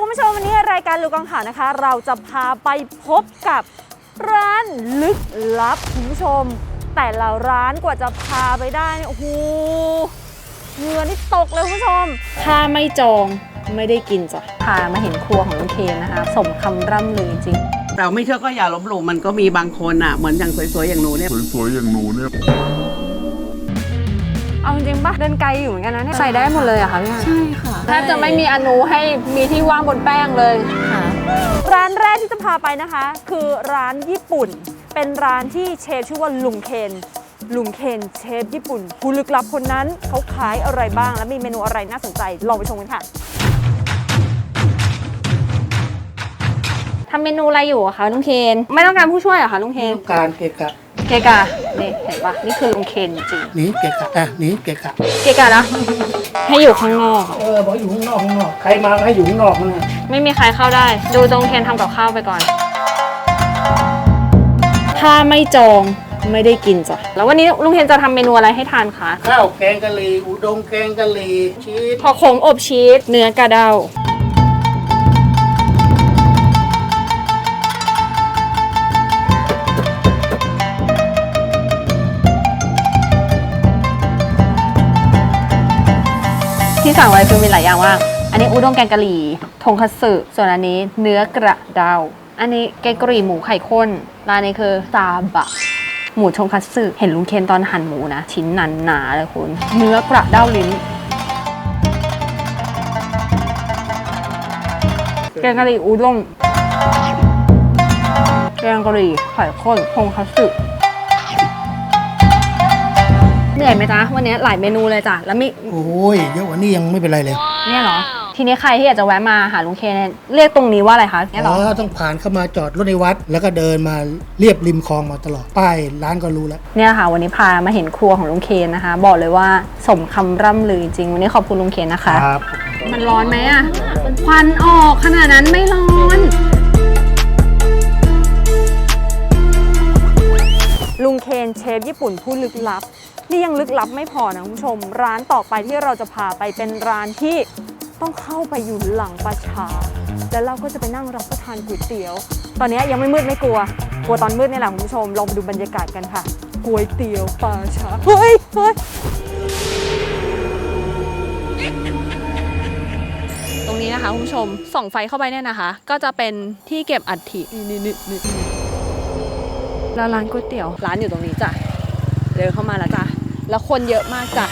คุณผู้ชมวันนี้รายการลูกกังขานะคะ เราจะพาไปพบกับร้านลึกลับคุณผู้ชม แต่ละร้านกว่าจะพาไปได้เนี่ยโอ้โหเหงื่อนี่ตกเลยคุณผู้ชม ถ้าไม่จองไม่ได้กินจ้ะพามาเห็นครัวของลุงเคนนะคะ สมคำร่ำลือจริง เราไม่เชื่อก็อย่าลบหลู่มันก็มีบางคนอะ เหมือนอย่างสวยๆอย่างหนูเนี่ย สวยๆอย่างหนูเนี่ยเอาจริ งปะเดินไกลอยู่เหมือนกันนะเนี่ยใส่ได้หมดเลยอะค่ะพี่ใช่ค่ะแทบจะไม่มีอนุให้มีที่ว่างบนแป้งเลยร้านแรกที่จะพาไปนะคะ คือร้านญี่ปุ่น เป็นร้านที่เชฟชื่อว่าลุงเคนลุงเคนเชฟญี่ปุ่นผู้ลึกลับคนนั้นเขาขายอะไรบ้าง และมีเมนูอะไรน่าสนใจลองไปชมกันค่ะ ทำเมนูอะไรอยู่อะคะลุงเคน ไม่ต้องการผู้ช่วยเหรอะคะลุงเคนการเกะกะ เกกะนี่เห็นปะนี่คือลุงเคนจริงหนีเกะกะอะหนีเกะกะเกกะนะ ให้อยู่ข้างนอก เออบอกอยู่ข้างนอกข้างนอก ใครมาก็ให้อยู่ข้างนอกนะไม่มีใครเข้าได้ ดูตรงเคนทำกับข้าวไปก่อน ถ้าไม่จองไม่ได้กินจ้ะ แล้ววันนี้ลุงเคนจะทำเมนูอะไรให้ทานคะข้าวแกงกะหรี่อุด้งแกงกะหรี่ชีสพอโขงอบชีสเนื้อกระเดา ที่สั่งไว้คือมีหลายอย่างมาก อันนี้อุด้งแกงกะหรี่ทงคัตสึ ส่วนอันนี้เนื้อกระเดา อันนี้แกงกะหรี่หมูไข่ข้น ร้านนี้คือซาบะ หมูทงคัตสึ เห็นลุงเคนตอนหั่นหมูนะ ชิ้นหนาหนาๆเลยคุณ เนื้อกระเด้าลิ้น แกงกะหรี่อุด้ง แกงกะหรี่ไข่ข้นทงคัตสึ นื่อยไหมจ๊ะวันนี้หลายเมนูเลยจ้ะแล้วมีโอ้ยเยอะกว่านี้ยังไม่เป็นไรเลยเนี่ยเหรอ ทีนี้ใครที่อยากจะแวะมาหาลุงเคนเนี่ยเรียกตรงนี้ว่าอะไรคะเนี่ยเหรอ๋ออต้องผ่านเข้ามาจอดรถในวัด แล้วก็เดินมาเรียบริมคลองมาตลอดป้ายร้านก็รู้แล้ว เนี่ยค่ะ วันนี้พามาเห็นครัวของลุงเคนนะคะ บอกเลยว่าสมคำร่ำลือจริงวันนี้ขอบคุณลุงเคนนะคะ ครับ มันร้อนไหมอะควันออกขนาดนั้นไม่ร้อน ลุงเคนเชฟญี่ปุ่นผู้ลึกลับ นี่ยังลึกลับไม่พอนะคุณผู้ชม ร้านต่อไปที่เราจะพาไปเป็นร้านที่ต้องเข้าไปอยู่หลังประชา แล้วเราก็จะไปนั่งรับประทานก๋วยเตี๋ยว ตอนนี้ยังไม่มืดไม่กลัว กลัวตอนมืดนี่แหละคุณผู้ชม ลองไปดูบรรยากาศกันค่ะก๋วยเตี๋ยวปลาชาเฮ้ยเฮ้ยตรงนี้นะคะคุณผู้ชมส่องไฟเข้าไปเนี่ยนะคะ ก็จะเป็นที่เก็บอัฐินี่นี่นี่แล้วร้านก๋วยเตี๋ยว ร้านอยู่ตรงนี้จ้ะเดินเข้ามาแล้วจ้ะ แล้วคนเยอะมากจ้ะ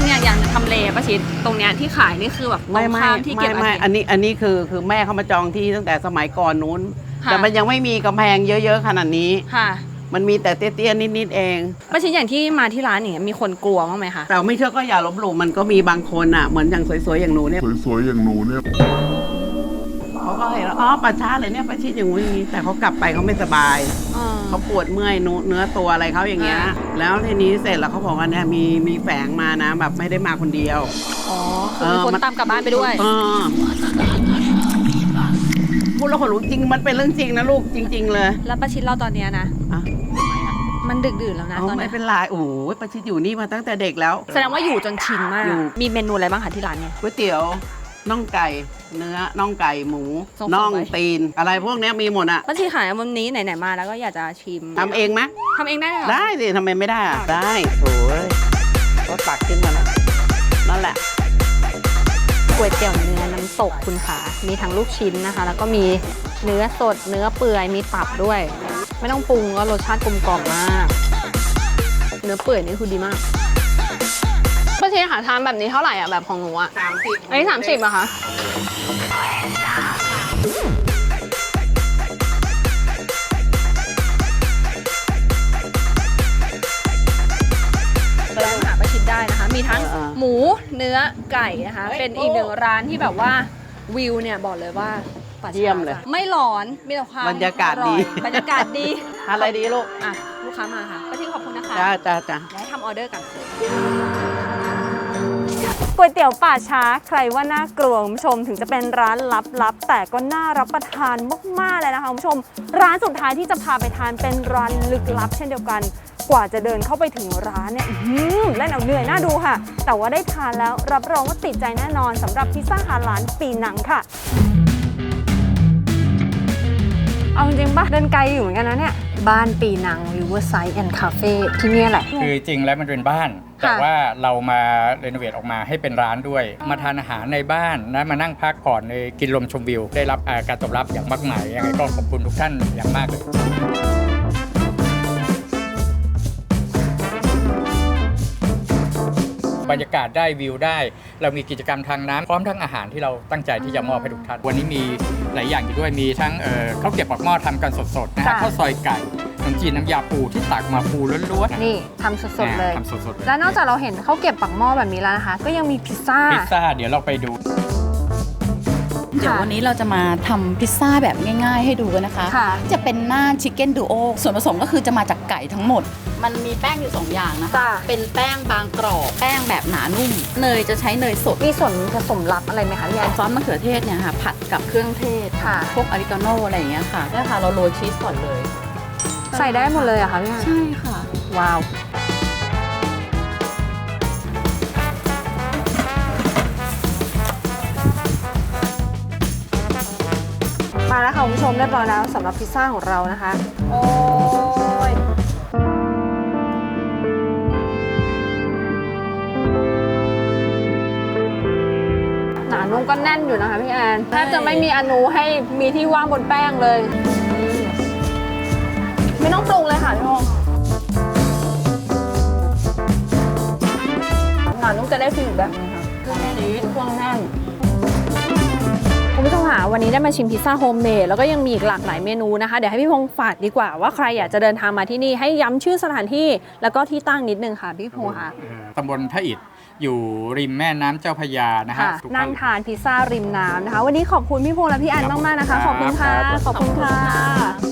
เนี่ยอย่างทำเลประชิดตรงเนี้ยที่ขายนี่คือแบบตรไม่งไม่ข้ามที่ไม่เก็บอัไม่ฐิอันนี้อันนี้คือคือแม่เขามาจองที่ตั้งแต่สมัยก่อนนู้น ค่ะ แต่มันยังไม่มีกำแพงเยอะๆขนาดนี้ ค่ะมันมีแต่เตี้ยๆนิดๆเอง ประชิดอย่างที่มาที่ร้านอย่างเงี้ยมีคนกลัวบ้างไหมคะเราไม่เชื่อก็อย่าลบหลู่มันก็มีบางคนอะเหมือนอย่างสวยๆอย่างหนูเนี่ย สวยๆอย่างหนูเนี่ย เขาก็เห็นแล้วอ๋อประชาเลยเนี่ยประชิดอย่างงู้นอย่างนี้แต่เขากลับไปเขาไม่สบายเขาปวดเมื่อยเนื้อเนื้อตัวอะไรเขาอย่างเงี้ย อ่า แล้วทีนี้เสร็จแล้วเขาบอกว่าเนี่ยมีมีแฝงมานะแบบไม่ได้มาคนเดียว อ๋อคือมีคนตามกลับบ้านไปด้วย เออพูดแล้วคนรู้จริงมันเป็นเรื่องจริงนะลูกจริง ๆ เลยแล้วประชิดเราตอนเนี้ยนะ อะทำไมอะมันดึกดื่นแล้วนะเอาตอนไม่เนี้ยเป็นไรโอ้โหประชิดอยู่นี่มาตั้งแต่เด็กแล้ว แสดงว่าอยู่จนชินมาก อยู่ มีเมนูอะไรบ้างคะที่ร้านเนี่ยก๋วยเตี๋ยว น่องไก่เนื้อน่องไก่หมูส่งน่องไป ตีน อะไรพวกเนี้ยมีหมดอะป้าชีขายวันนี้ไหนๆมาแล้วก็อยากจะชิมทำเองไหมทำเองได้เลยเหรอ ได้สิทำไมไม่ได้อะได้โอ้ยก็ตักขึ้นมาแล้วนั่นแหละ ก๋วยเตี๋ยวเนื้อน้ำตกคุณขามีทั้งลูกชิ้นนะคะ แล้วก็มีเนื้อสด เนื้อเปื่อย มีตับด้วย ไม่ต้องปรุงก็รสชาติกลมกล่อมมาก เนื้อเปื่อยนี่คือดีมาก ป้าชีหาทานแบบนี้เท่าไหร่อะแบบของหนูอะสามสิบอันนี้สามสิบอะคะไปร้านหาประชิดได้นะคะ มีทั้งหมูเนื้อไก่นะคะ เป็นอีกหนึ่งร้านที่แบบว่าวิวเนี่ยบอกเลยว่าป่าช้าเยี่ยมเลยจ้ะไม่ร้อนมีแต่ความบรรยากาศดีอร่อยบรรยากาศดีอะไรดีลูกอะลูกค้ามาค่ะประชิดขอบคุณนะคะ จ้าจ้าจ้าเดี๋ยวให้ทำออเดอร์กัน ก๋วยเตี๋ยวป่าช้าใครว่าน่ากลัวคุณผู้ชมถึงจะเป็นร้านลับๆ แต่ก็น่ารับประทานมากๆเลยนะคะคุณผู้ชม ร้านสุดท้ายที่จะพาไปทานเป็นร้านลึกลับ เช่นเดียวกัน กว่าจะเดินเข้าไปถึงร้านเนี่ยหือเล่นเอาเหนื่อยน่าดูค่ะ แต่ว่าได้ทานแล้วรับรองว่าติดใจแน่นอนสำหรับพิซซ่าฮาลานปีนังค่ะ เอาจริงปะเดินไกลอยู่เหมือนกันนะเนี่ย บ้านปีนัง Riverside and Cafe ที่เนี่ยแหละ คือจริงแล้วมันเป็นบ้าน แต่ว่าเรามาเรโนเวทออกมาให้เป็นร้านด้วย มาทานอาหารในบ้านนะมานั่งพักผ่อนในกินลมชมวิว ได้รับอ่าการตอบรับอย่างมากมายยังไงก็ขอบคุณทุกท่านอย่างมากเลย บรรยากาศได้วิวได้ เรามีกิจกรรมทางน้ำพร้อมทั้งอาหารที่เราตั้งใจที่จะมอบให้ทุกท่าน วันนี้มีหลายอย่างอยู่ด้วยมีทั้งเอ่อข้าวเกรี๊ยวปากหม้อทำกันสดๆนะฮะค่ะ ข้าวซอยไก่ขนมจีนน้ำยาปูที่ตักมาปูล้วนๆนี่ทำสดๆเลย ทำสดๆเลยแล้วนอกจากเราเห็นเขาวเก็บปักหม้อแบบนี้แล้วนะคะ ก็ยังมีพิซซ่า พิซซ่าเดี๋ยวเราไปดู เดี๋ยววันนี้เราจะมาทำพิซซ่าแบบง่าย ๆ ให้ดูกันนะคะ ค่ะ จะเป็นหน้าชิคเก้นดูโอส่วนผสมก็คือจะมาจากไก่ทั้งหมด มันมีแป้งอยู่ 2 อย่างนะคะ จ้ะ เป็นแป้งบางกรอบ แป้งแบบหนานุ่ม เนยจะใช้เนยสดมีส่วนผสมลับอะไรไหมคะพี่แอน ซอสมะเขือเทศเนี่ยค่ะผัดกับเครื่องเทศค่ะ พวกออริกาโนอะไรอย่างเงี้ยค่ะเนี่ยค่ะ เราโรยชีสก่อนเลย ใส่ได้หมดเลยเหรอะคะพี่แอนใช่ค่ะ ว้าว มาแล้วค่ะคุณผู้ชมเรียบร้อยแล้วสำหรับพิซซ่าของเรานะคะ โอ้ ก็แน่นอยู่นะคะพี่แอนแทบจะไม่มีอนูให้มีที่ว่างบนแป้งเลย ไม่ต้องปรุงเลยค่ะพี่พงษ์หนานุ่มจะได้ฟีลอีกแบบนึงค่ะเครื่องแน่นเครื่องแน่น คุณผู้ชมค่ะวันนี้ได้มาชิมพิซซ่าโฮมเมดแล้วก็ยังมีอีกหลากหลายเมนูนะคะ เดี๋ยวให้พี่พงษ์ฝากดีกว่าว่าใครอยากจะเดินทางมาที่นี่ให้ย้ำชื่อสถานที่แล้วก็ที่ตั้งนิดนึงค่ะพี่พงษ์ค่ะเอ่อตำบลท่าอิฐอยู่ริมแม่น้ำเจ้าพระยานะฮะค่ะทุกนั่งทานพิซซ่าริมน้ำนะคะ วันนี้ขอบคุณพี่พงษ์และพี่อันครับมากๆนะคะ ขอบคุณค่ะครับขอบคุณค่ะ